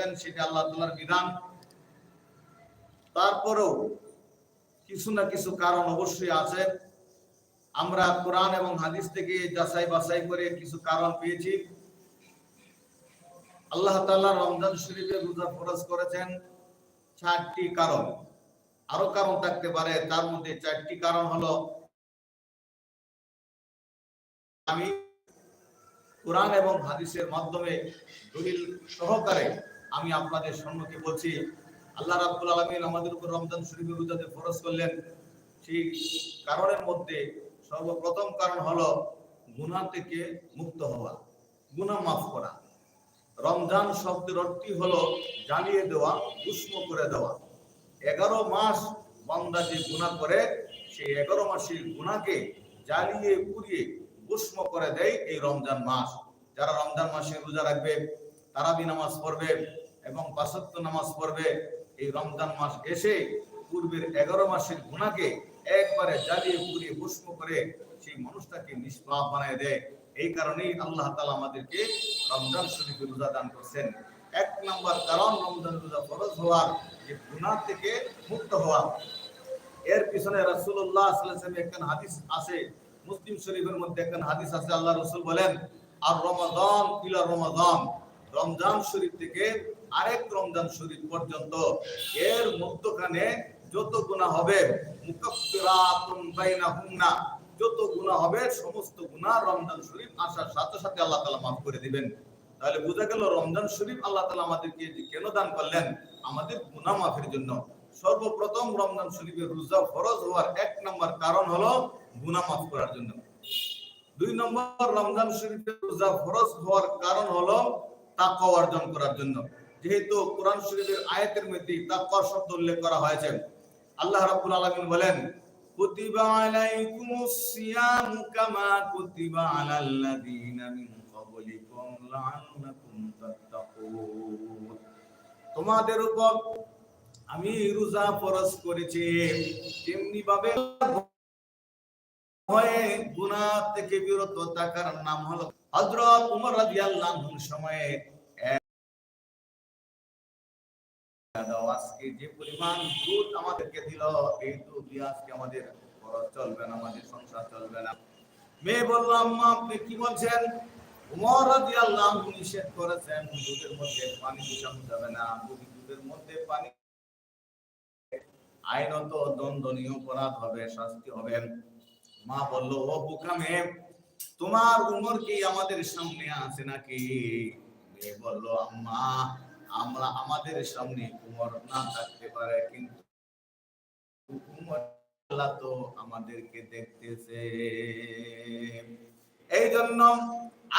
দিয়েছেন সেটা আল্লাহ তাআলার বিধান। তারপরেও কিছু না কিছু কারণ অবশ্যই আছে। আমরা কোরআন এবং হাদিস থেকে যাচাই বাছাই করে কিছু কারণ পেয়েছি। আল্লাহ তাআলা রমজান শরীফে রোজা ফরজ করেছেন চারটি কারণ। আরও কারণ থাকতে পারে, তার মধ্যে চারটি কারণ হলো, আমি কোরআন এবং হাদিসের মাধ্যমে দলিল সহকারে আমি আপনাদের সম্মুখে বলছি, আল্লাহ রাব্বুল আলামিন আমাদের উপর রমজান শরীফের রোজাতে ফরজ করলেন। সেই কারণের মধ্যে সর্বপ্রথম কারণ হলো গুনাহ থেকে মুক্ত হওয়া, গুনাহ মাফ করা। রমজান শব্দের অর্থই হলো জ্বালিয়ে দেওয়া, উষ্ণ করে দেওয়া। এগারো মাস বান্দা যে গুনাহ করে সেই এগারো মাসের গুনাহকে জ্বালিয়ে, পুড়িয়ে, উষ্ণ করে দেয় এই রমজান মাস। যারা রমজান মাসে রোজা রাখবে তারাবি নামাজ পড়বে। এবং পাঁচত্ব নামাজ পড়বে। এই রমজান মাস এসে পূর্বের এগারো মাসের গুণাকে একবারে জ্বালিয়ে পুড়িয়ে ভস্ম করে সেই মানুষটাকে নিষ্পাপ বানায় দেয়। এই কারণেই আল্লাহ তালা আমাদেরকে রমজান শরীফে রোজা দান করছেন। এক নম্বর কারণ রমজান রোজা ফরজ হওয়ার, যে গুনাহ থেকে মুক্ত হওয়া। এর পিছনে আলাইহি একখান হাদিস আছে। মুসলিম শরীফের মধ্যে একখান হাদিস আছে। আল্লাহ রসুল বলেন, আর রমাদান ইলা রমাদান। রমজান শরীফ থেকে আরেক রমজান শরীফ পর্যন্ত এর মধ্যখানে যত গুনাহ হবে যত গুনাহ হবে, সমস্ত গুনাহ রমজান শরীফ আসার সাথে সাথে আল্লাহ তাআলা মাফ করে দিবেন। তাহলে বোঝা গেল রমজান শরীফ আল্লাহ তাআলা আমাদেরকে কেন দান করলেন? আমাদের গুনাহ মাফের জন্য। সর্বপ্রথম রমজান শরীফের রোজা ফরজ হওয়ার এক নম্বর কারণ হলো গুনাহ মাফ করার জন্য। দুই নম্বর, রমজান শরীফের রোজা ফরজ হওয়ার কারণ হলো তাকওয়া অর্জন করার জন্য। যেহেতু কোরআন শরীফের আয়াতের মধ্যে তাকওয়া শব্দ উল্লেখ করা হয়েছে। আল্লাহ রাব্বুল আলামিন বলেন, কুতিবা আলাইকুমুস সিয়াম কামা কুতিবা আলাল লাযিনা মিন ক্বাবলিকুম লাআল্লাকুম তাত্তাকুন। তোমাদের উপর আমি রোজা ফরজ করেছি। তেমনি ভাবে ভয়ে গুনাহ থেকে বিরত থাকার নাম হলো হযরত উমর রাদিয়াল্লাহু আনহুর দাও। আজকে যে পরিমাণ দুধ আমাদেরকে দিল, এই দুধ দিয়ে আজকে আমাদের খরচ চলবে না, আমাদের সংসার চলবে না। মেয়ে আম্মা, আপনি কি বলছেন? উমর নিষেধ করেছেন, দুধের মধ্যে পানি যাবে না। দুধের মধ্যে পানি আইনত দণ্ডনীয় অপরাধ হবে, শাস্তি হবে। মা বলল, ও বুকামে তোমার উমর কি আমাদের সামনে আছে নাকি? মেয়ে বলল, আম্মা আমরা আমাদের সামনে উমর না থাকতে পারে, কিন্তু উমর আল্লাহ তো আমাদেরকে দেখতেছে। এই জন্য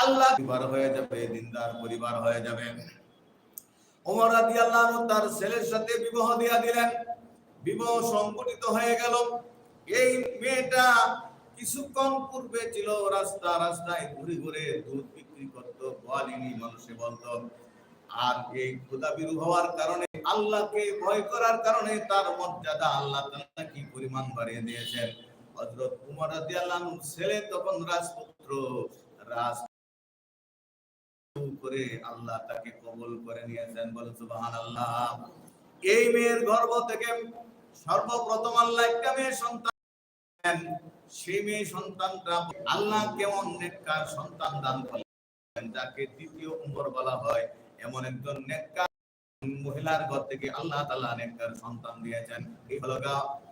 আল্লাহ পরিবার হয়ে যাবে, দিনদার পরিবার হয়ে যাবে। ওমর রাদিয়াল্লাহু আনহু তার ছেলের সাথে বিবাহ দিয়া দিলেন। বিবাহ সংগঠিত হয়ে গেল। এই মেয়েটা কিছুক্ষণ পূর্বে ছিল রাস্তা রাস্তায় ঘুরে ঘুরে দুধ বিক্রি করতো, গোয়ালিনী মানুষে বলতো আর এই খোদাবিরু হওয়ার কারণে আল্লাহকে ভয় করার কারণে তার মর্যাদা আল্লাহ কি পরিমাণ বাড়িয়ে দিয়েছেন? হযরত উমর ছেলে তখন রাজপুত্র রাজ করে আল্লাহ তাকে কবুল করে নিয়েছেন। বলে সুবহানাল্লাহ। এই মেয়ের গর্ভ থেকে সর্বপ্রথম আল্লাহ একটা মেয়ে সন্তান সেই মেয়ে সন্তানটা আল্লাহ কেমন নেককার সন্তান দান করলেন, যাকে দ্বিতীয় উমর বলা হয়। এমন একজন নেককার মহিলার ঘর থেকে আল্লাহ তাআলা নেককার সন্তান দিয়েছেন। এই হলো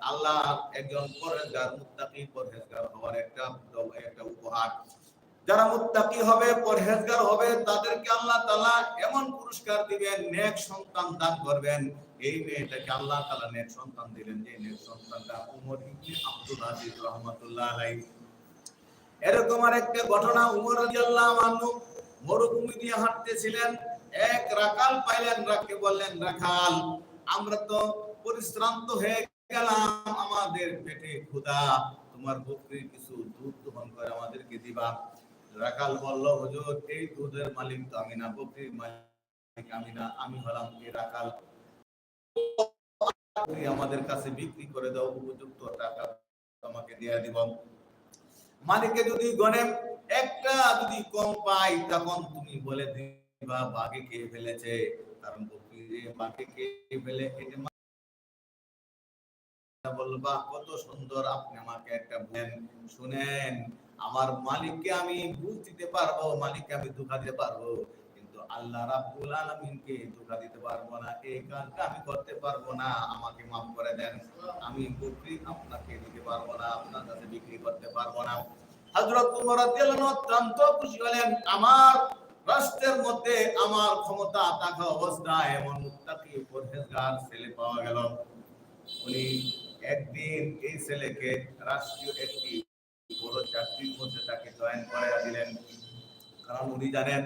আল্লাহ একজন পরহেজগার, মুত্তাকি পরহেজগার হওয়ার একটা একটা উপহার। যারা মুত্তাকি হবে, পরহেজগার হবে, তাদেরকে আল্লাহ তাআলা এমন পুরস্কার দিবেন, নেক সন্তান দান করবেন। এই মেয়েটাকে আল্লাহ তাআলা নেক সন্তান দিলেন। যে নেক সন্তানটা উমর ইবনে আব্দুল আজিজ রাহমাতুল্লাহ আলাইহি। এরকম আরেকটা ঘটনা উমর রাদিয়াল্লাহু মরুভূমি দিয়ে হাঁটতেছিলেন। এক রাকাল পাইলেন রাখকে বললেন রাখাল আমরা তো পরিশ্রান্ত হয়ে গেলাম, আমাদের পেটে ক্ষুধা। তোমার বকরির কিছু দুধ দহন করে আমাদেরকে দিবা। রাখাল বলল, হুজুর, এই দুধের মালিক তো আমি না, বকরির মালিক আমি না, আমি হলাম এই রাখাল আমাদের কাছে বিক্রি করে দাও, উপযুক্ত টাকা তোমাকে দিয়ে দিব। মালিকে যদি গনে একটা যদি কম পাই, তখন তুমি বলে দিবা বাঘে খেয়ে ফেলেছে, কারণ বাকিকে ফেলে এটি বলবা কত সুন্দর, আপনি আমাকে একটা বলেন, শুনেন, আমার মালিককে আমি বুঝ দিতে পারব, মালিককে আমি দিতে পারব, কিন্তু আল্লাহ রাব্বুল আলামিনকে দিতে পারব না, এই কাজটা আমি করতে পারব না, আমাকে মাফ করে দেন, আমি বকরি আপনাকে দিতে পারব না, আপনার কাছে বিক্রি করতে পারব না। হযরত উমর রাদিয়াল্লাহু অত্যন্ত খুশি হলেন, আমার রাষ্ট্রের মধ্যে আমার ক্ষমতা থাকা অবস্থায় এমন মুত্তাকি পরহেজগার ছেলে পাওয়া গেল। উনি একদিন এই ছেলেকে রাষ্ট্রীয় একটি বড় চাকরির মধ্যে তাকে জয়েন করে দিলেন। কারণ উনি জানেন,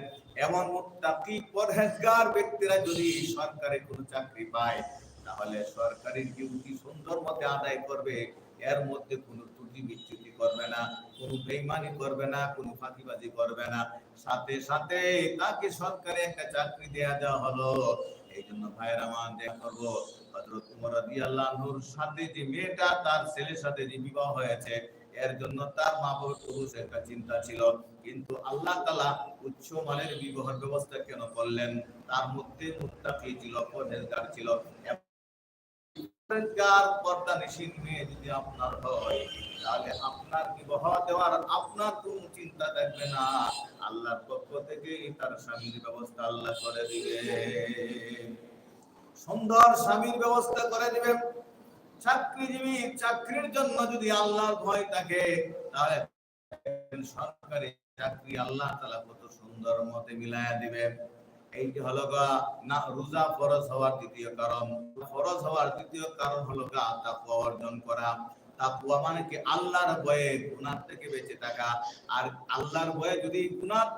এমন মুত্তাকি পরহেজগার ব্যক্তিরা যদি সরকারি কোনো চাকরি পায়, তাহলে সরকারি ডিউটি সুন্দর মতে আদায় করবে? এর মধ্যে কোনো ত্রুটি বিচ্যুতি করবে না। কোনো বেইমানি করবে না, কোনো ফাঁকিবাজি করবে না। সাথে সাথে তাকে একটা চাকরি দেওয়া হলো। এই জন্য ভাইয়ের আমার দেখা করব। হযরত উমর আনহুর সাথে যে মেয়েটা, তার ছেলের সাথে যে বিবাহ হয়েছে, এর জন্য তার মা পুরুষ একটা চিন্তা ছিল। কিন্তু আল্লাহ তালা উচ্চ মানের বিবাহের ব্যবস্থা কেন করলেন? তার মধ্যে মুত্তাকি ছিল, পরহেজগার ছিল। পর্দা মেয়ে যদি আপনার হয়, তাহলে আপনার বিবাহ দেওয়ার আপনার কোনো চিন্তা থাকবে না। আল্লাহর পক্ষ থেকে তার স্বামীর ব্যবস্থা আল্লাহ করে দিবে সুন্দর স্বামীর ব্যবস্থা করে দিবেন। চাকরিজীবী চাকরির জন্য যদি আল্লাহর ভয় থাকে, তাহলে সরকারি চাকরি আল্লাহ তাআলা কত সুন্দর মতে মিলায়া দিবে এইটি গা, না, রোজা ফরজ হওয়ার দ্বিতীয় কারণ। ফরজ হওয়ার কারণ গা, তাকওয়া অর্জন করা। তাকওয়া মানে কি? আল্লাহর ভয়ে থেকে বেঁচে থাকা। আর আল্লাহর ভয়ে যদি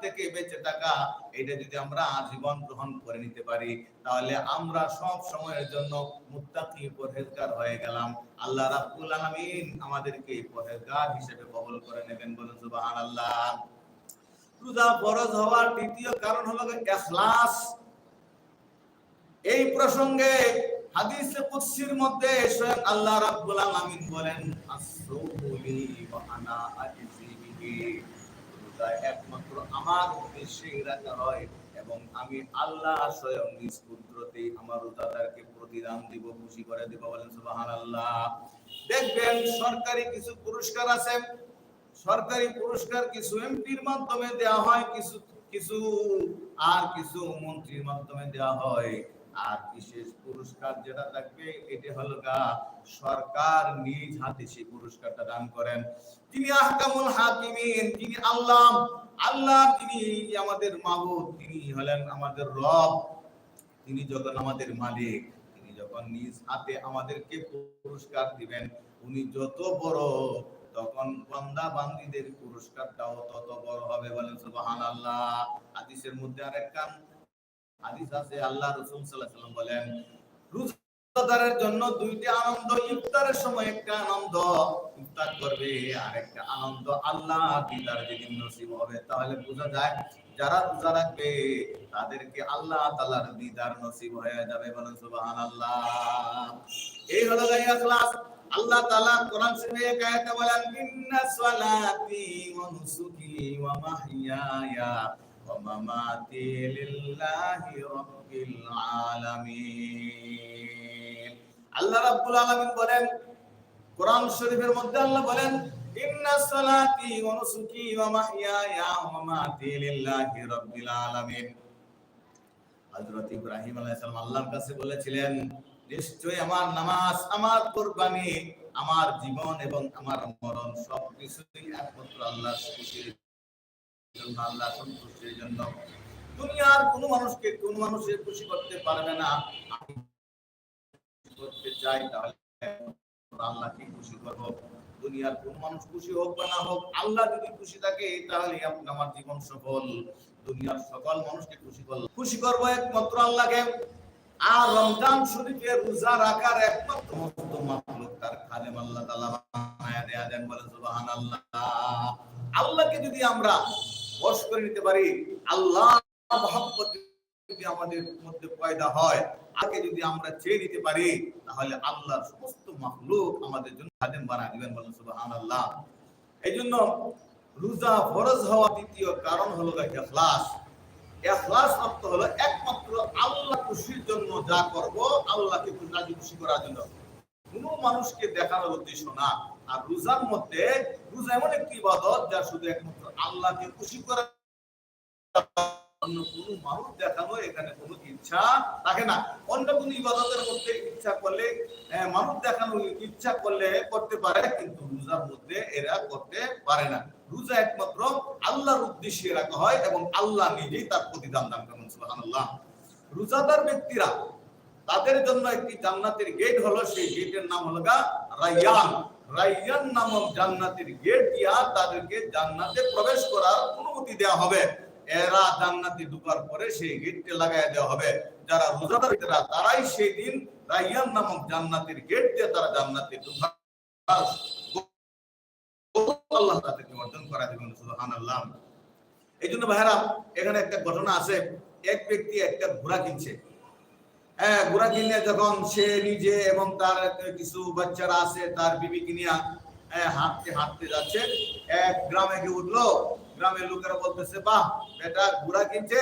থেকে বেঁচে থাকা, এটা যদি আমরা আজীবন গ্রহণ করে নিতে পারি, তাহলে আমরা সব সময়ের জন্য মুত্তাকি পরহেজগার হয়ে গেলাম। আল্লাহ রাব্বুল আলামিন আমাদেরকে পরহেজগার হিসেবে কবুল করে নেবেন বলুন সুবহানাল্লাহ। রোজা ফরজ হওয়ার দ্বিতীয় কারণ হলো ইখলাস এই প্রসঙ্গে কুদসির মধ্যে স্বয়ং আল্লাহ রাব্বুল আলামিন বলেন আসরুলি ওয়া আনা রোজা একমাত্র আমার উদ্দেশ্যে রাখা হয় এবং আমি আল্লাহ স্বয়ং নিজ আমার রোজাদারকে প্রতিদান দিব, খুশি করে দিব। বলেন, সুবহানাল্লাহ। দেখবেন সরকারি কিছু পুরস্কার আছে সরকারি পুরস্কার কিছু এমপির মাধ্যমে দেওয়া হয়, কিছু কিছু আর কিছু মন্ত্রীর মাধ্যমে দেওয়া হয়। আর বিশেষ পুরস্কার যেটা থাকবে, এটা হলো সরকার নিজ হাতে সেই পুরস্কারটা দান করেন। তিনি আহকামুল হাকিমিন, তিনি আল্লাহ আল্লাহ তিনি আমাদের মাবুদ, তিনি হলেন আমাদের রব। তিনি যখন আমাদের মালিক, তিনি যখন নিজ হাতে আমাদেরকে পুরস্কার দিবেন, উনি যত বড় তখন বান্দা বান্দীদের পুরস্কারটাও তত বড় হবে বলেন সুবহানাল্লাহ। হাদিসের মধ্যে আরেকটা হাদিস আছে, আল্লাহ রাসূল সাল্লাল্লাহু আলাইহি ওয়াসাল্লাম বলেন জন্য আনন্দ, ইফতারের সময় একটা আনন্দ, ইফতার করবে আর একটা আনন্দ আল্লাহ দিদার যেদিন নসিব হবে। তাহলে বোঝা যায়, যারা রোজা রাখবে, তাদেরকে আল্লাহ তাআলার দিদার নসিব হয়ে যাবে বলেন সুবহানাল্লাহ। এই হলো ইখলাস আল্লাহ তাআলা কোরআন শরীফে বলেন, ইন্না সালাতি ওয়া নুসুকি ওয়া মাহইয়ায়া ওয়া মামাতি লিল্লাহি রাব্বিল আলামিন। আল্লাহ রাব্বুল আলামিন বলেন, কোরআন শরীফের মধ্যে আল্লাহ বলেন, ইন্না সালাতি ওয়া নুসুকি ওয়া মাহইয়ায়া ওয়া মামাতি লিল্লাহি রাব্বিল আলামিন। হযরত ইব্রাহিম আলাইহিস সালাম আল্লাহর কাছে বলেছিলেন নিশ্চয় আমার নামাজ, আমার কোরবানি, আমার জীবন এবং আমার মরণ সব কিছুই একমাত্র জন্য আল্লাহ সন্তুষ্টির জন্য। দুনিয়ার কোন মানুষকে কোন মানুষের খুশি করতে পারবে না। আমি করতে চাই, তাহলে আল্লাহকে খুশি করব। দুনিয়ার কোন মানুষ খুশি হোক বা না হোক, আল্লাহ যদি খুশি থাকে তাহলে আমার জীবন সফল। দুনিয়ার সকল মানুষকে খুশি করল খুশি করব একমাত্র আল্লাহকে। আর রমজান রোজা রাখার একমাত্র তার খাদেম আল্লাহ দেয়া দেন বলে আল্লাহকে যদি আমরা বশ করে নিতে পারি আল্লাহ যদি আমাদের মধ্যে পয়দা হয় আগে যদি আমরা চেয়ে নিতে পারি, তাহলে আল্লাহর সমস্ত মাখলুক আমাদের জন্য খাদেম বানায় দিবেন বলেন এই জন্য রোজা ফরজ হওয়া দ্বিতীয় কারণ হলো ইখলাস এখলাস অর্থ হলো একমাত্র আল্লাহ খুশির জন্য যা করব, আল্লাহকে রাজি খুশি করার জন্য। কোনো মানুষকে দেখানোর উদ্দেশ্য না। আর রোজার মধ্যে, রোজা এমন একটি ইবাদত যা শুধু একমাত্র আল্লাহকে খুশি করার অন্য কোনো মানুষ দেখানো এখানে কোনো ইচ্ছা থাকে না। অন্য কোনো ইবাদতের মধ্যে ইচ্ছা করলে মানুষ দেখানো ইচ্ছা করলে করতে পারে, কিন্তু রোজার মধ্যে এরা করতে পারে না। রোজা একমাত্র আল্লাহর উদ্দেশ্যে রাখা হয় এবং আল্লাহ নিজেই তার প্রতিদান দান করেন, সুবহানাল্লাহ। রোজাদার ব্যক্তিরা তাদের জন্য একটি জান্নাতের গেট হলো সেই গেটের নাম হলো গা রাইয়ান রাইয়ান নামক জান্নাতের গেট দিয়া তাদেরকে জান্নাতে প্রবেশ করার অনুমতি দেওয়া হবে। এরা জান্নাতে ঢোকার পরে সেই গেটটি লাগাই দেওয়া হবে। যারা রোজাদার ব্যক্তিরা, তারাই সেই দিন রাইয়ান নামক জান্নাতের গেট দিয়ে তারা জান্নাতে ঢোকার আল্লাহ তাদেরকে অর্জন করা দেবেন সুবহানাল্লাহ। এই জন্য ভাইরা এখানে একটা ঘটনা আছে। এক ব্যক্তি একটা ঘোড়া কিনছে। হ্যাঁ ঘোড়া কিনে যখন সে নিজে এবং তার কিছু বাচ্চারা আছে তার বিবি কিনিয়া হ্যাঁ, হাঁটতে হাঁটতে যাচ্ছে। এক গ্রামে গিয়ে উঠল। গ্রামের লোকেরা বলতেছে বাহ বেটা ঘোড়া কিনছে?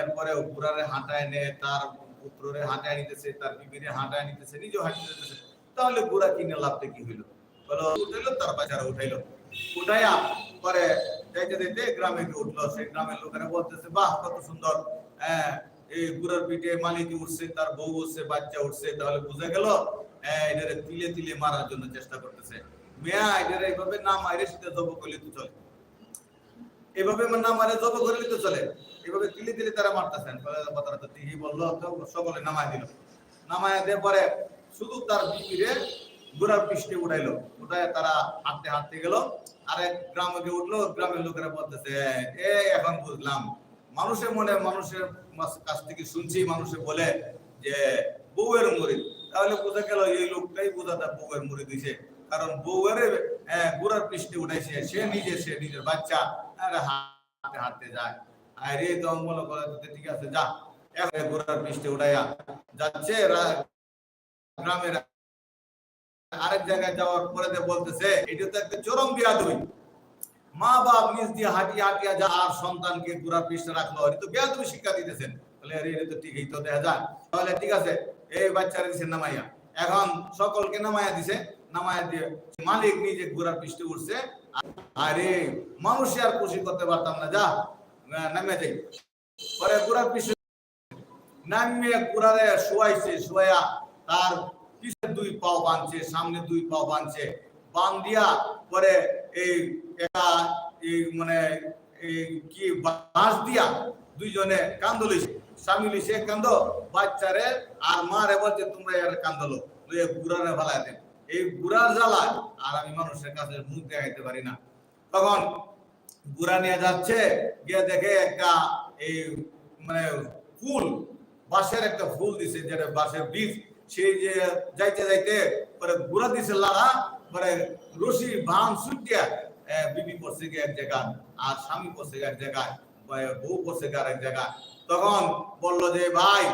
এরপরে ঘোড়ারে হাঁটায় নে তার পুত্ররে হাঁটায় নিতেছে তার বিবিরে হাঁটায় নিতেছে নিজেও হাঁটতে নিতেছে। তাহলে ঘোড়া কিনে লাভটা কি হইল? বলো, উঠাইলো, তার বাচ্চারা উঠাইলো। উঠাইয়া পরে যাইতে যাইতে গ্রামে উঠল, সেই গ্রামের লোকেরা বলতেছে, বাহ, কত সুন্দর। হ্যাঁ এই পিঠে মালিক উঠছে, তার বউ উঠছে, বাচ্চা উঠছে, তাহলে গেল হ্যাঁ এটারে তিলে তিলে মারার জন্য চেষ্টা করতেছে। মেয়া, এটারে এইভাবে না মারে সেটা জব করলে তো চলে। এভাবে না মারে জব করলে তো চলে। এভাবে তিলে তিলে তারা মারতেছেন কথাটা তো তিহি বলল সকলে নামায় দিল। নামায় দিয়ে পরে শুধু তার বিপিরে গোড়ার পৃষ্ঠে উঠাইলো। উঠায় তারা হাঁটতে হাঁটতে গেল। আর এক গ্রামে গিয়ে উঠল। গ্রামের লোকেরা বলতেছে, এ, এখন বুঝলাম। মানুষের মনে মানুষের কাছ থেকে শুনছি, মানুষে বলে যে, বউয়ের মুড়ি। তাহলে বোঝা গেল এই লোকটাই বোঝা তার বউয়ের মুড়ি দিছে। কারণ বউয়ের গোড়ার পৃষ্ঠে উঠাইছে। সে নিজে, সে নিজের বাচ্চা। হাঁটতে হাঁটতে যায় আর, এই দম বলো করে ঠিক আছে, যা। গোড়ার পৃষ্ঠে উঠাইয়া যাচ্ছে। গ্রামের আরেক জায়গায় যাওয়ার পরে বলতেছে, এটা তো একটা চরম বিয়াদুই মা বাপ নিজ দিয়ে হাঁটিয়ে হাঁটিয়ে যা আর সন্তানকে পুরা পৃষ্ঠে রাখল, এটা তো বেয়াদবি শিক্ষা দিতেছেন। তাহলে আরে এটা তো তো দেখা যায় তাহলে ঠিক আছে, এই বাচ্চারা দিছে নামাইয়া। এখন সকলকে নামাইয়া দিছে, নামাইয়া দিয়ে মালিক নিজে পৃষ্ঠে উঠছে। আরে মানুষ আর খুশি করতে পারতাম না, যা নামে যাই। পরে পৃষ্ঠে নামিয়ে ঘোড়ারে শোয়াইছে শোয়া তার পিছে দুই পাও বাঁধছে? সামনে দুই পাও বাঁধছে। বান দিয়া পরে এই একটা, এই মানে এই কি, বাঁশ দিয়া দুইজনে কান্দ লইছে। স্বামী লইছে কান্দ, বাচ্চারে আর মা রে বলছে, তোমরা এর কান্দলো লইয়ে বুড়ারে ভালাই দেন। এই বুড়ার জ্বালা আর আমি মানুষের কাছে মুখ দেখাইতে পারি না। তখন বুড়া নিয়ে যাচ্ছে, গিয়ে দেখে একটা এই মানে ফুল, বাঁশের একটা ফুল দিছে, যেটা বাঁশের বীজ। যাইতে যাইতে পরে দিছে পরে রশি সুটিয়া বিবি পড়ছে এক জায়গায়, আর স্বামী পড়ছে এক জায়গায় বউ পড়ছে আরেক জায়গায়। তখন বলল যে, ভাই,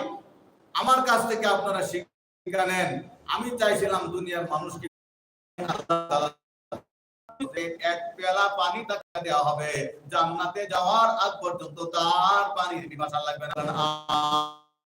আমার কাছ থেকে আপনারা শিক্ষা নেন। আমি চাইছিলাম দুনিয়ার মানুষকে এক পেলা পানি তাকে দেওয়া হবে। জান্নাতে যাওয়ার আগ পর্যন্ত তার পানির লাগবে না।